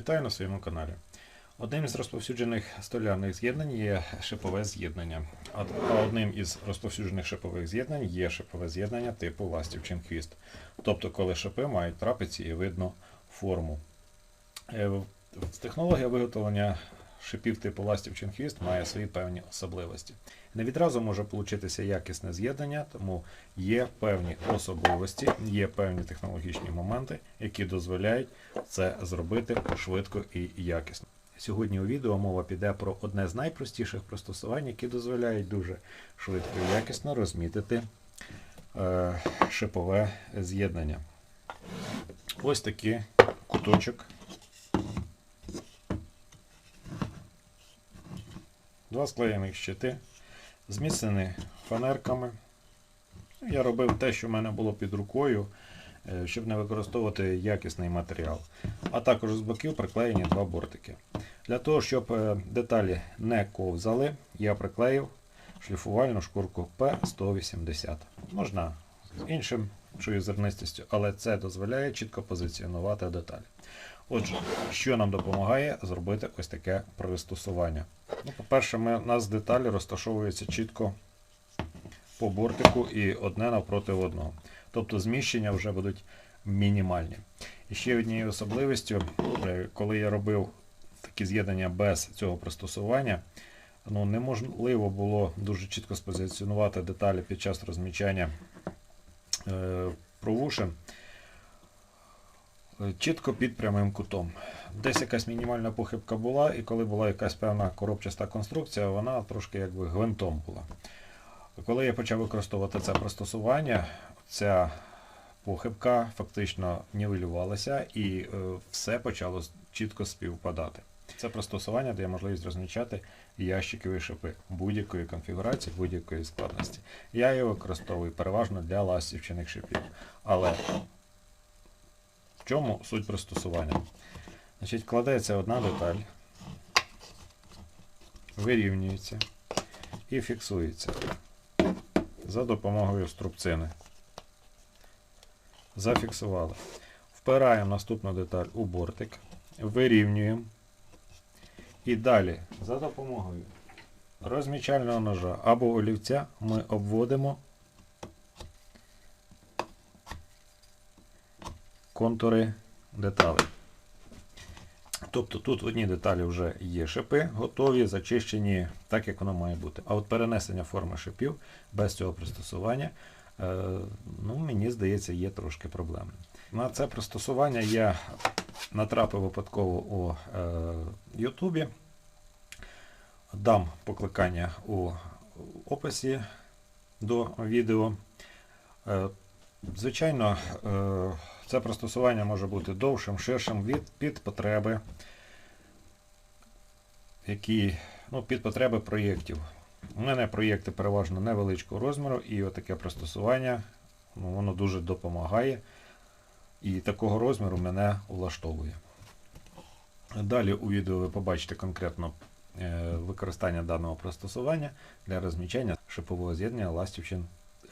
Вітаю на своєму каналі. Одним із розповсюджених столярних з'єднань є шипове з'єднання. А одним із розповсюджених шипових з'єднань є шипове з'єднання типу ластівчин хвіст. Тобто, коли шипи мають трапеці і видно форму. Е, Технологія виготовлення шипів типу ластівчин хвіст має свої певні особливості. Не відразу може получитися якісне з'єднання, тому є певні особливості, є певні технологічні моменти, які дозволяють це зробити швидко і якісно. Сьогодні у відео мова піде про одне з найпростіших пристосувань, які дозволяють дуже швидко і якісно розмітити е, шипове з'єднання. Ось такий куточок. Два склеєних щити, зміцнені фанерками. Я робив те, що в мене було під рукою, е, щоб не використовувати якісний матеріал. А також з боків приклеєні два бортики. Для того, щоб е, деталі не ковзали, я приклеїв шліфувальну шкурку P180. Можна з іншим іншою зернистістю, але це дозволяє чітко позиціонувати деталі. Отже, що нам допомагає зробити ось таке пристосування? Ну, по-перше, у нас деталі розташовуються чітко по бортику і одне навпроти одного. Тобто зміщення вже будуть мінімальні. І ще однією особливістю, е, коли я робив такі з'єднання без цього пристосування, ну, неможливо було дуже чітко спозиціонувати деталі під час розмічання е, провушин е, чітко під прямим кутом. Десь якась мінімальна похибка була, і коли була якась певна коробчаста конструкція, вона трошки якби гвинтом була. Коли я почав використовувати це пристосування, ця похибка фактично нівелювалася і е, все почало чітко співпадати. Це пристосування дає можливість розмічати ящикові шипи будь-якої конфігурації, будь-якої складності. Я його використовую переважно для ластівчиних шипів. Але в чому суть пристосування? Значить, кладеться одна деталь, вирівнюється і фіксується за допомогою струбцини. Зафіксували. Впираємо наступну деталь у бортик, вирівнюємо. І далі за допомогою розмічального ножа або олівця ми обводимо контури деталей. Тобто тут в одній деталі вже є шипи, готові, зачищені так, як воно має бути. А от перенесення форми шипів без цього пристосування, е, ну, мені здається, є трошки проблемним. На це пристосування я натрапив випадково у е, Ютубі. Дам покликання у описі до відео. Е, Звичайно, е, це пристосування може бути довшим, ширшим від, під потреби, які, ну, під потреби проєктів. У мене проєкти переважно невеличкого розміру, і отаке пристосування ну, воно дуже допомагає. І такого розміру мене влаштовує. Далі у відео ви побачите конкретно е, використання даного пристосування для розмічання шипового з'єднання ластівчин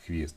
хвіст.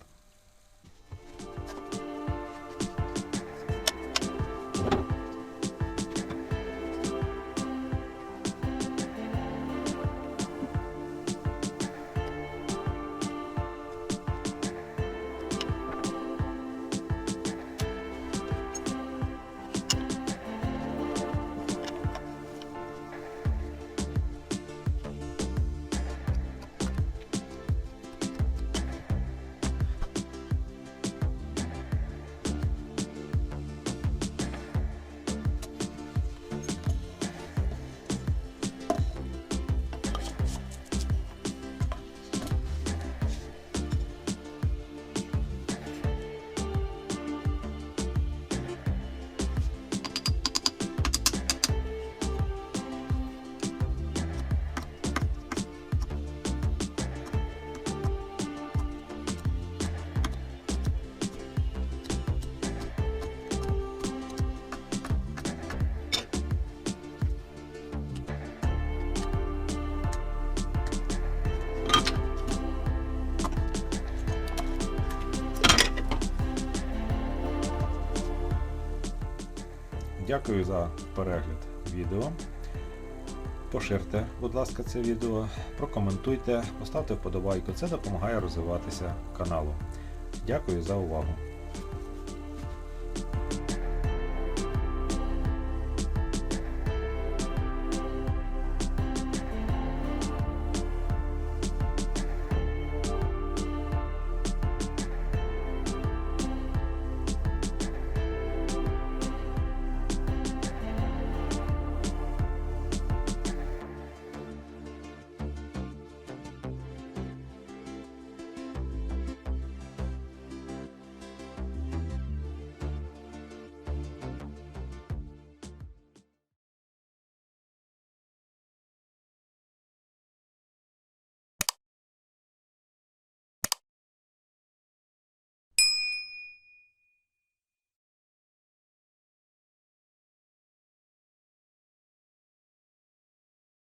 Дякую за перегляд. відео. Поширте, будь ласка, це відео, прокоментуйте, поставте вподобайку. Це допомагає розвиватися каналу. Дякую за увагу.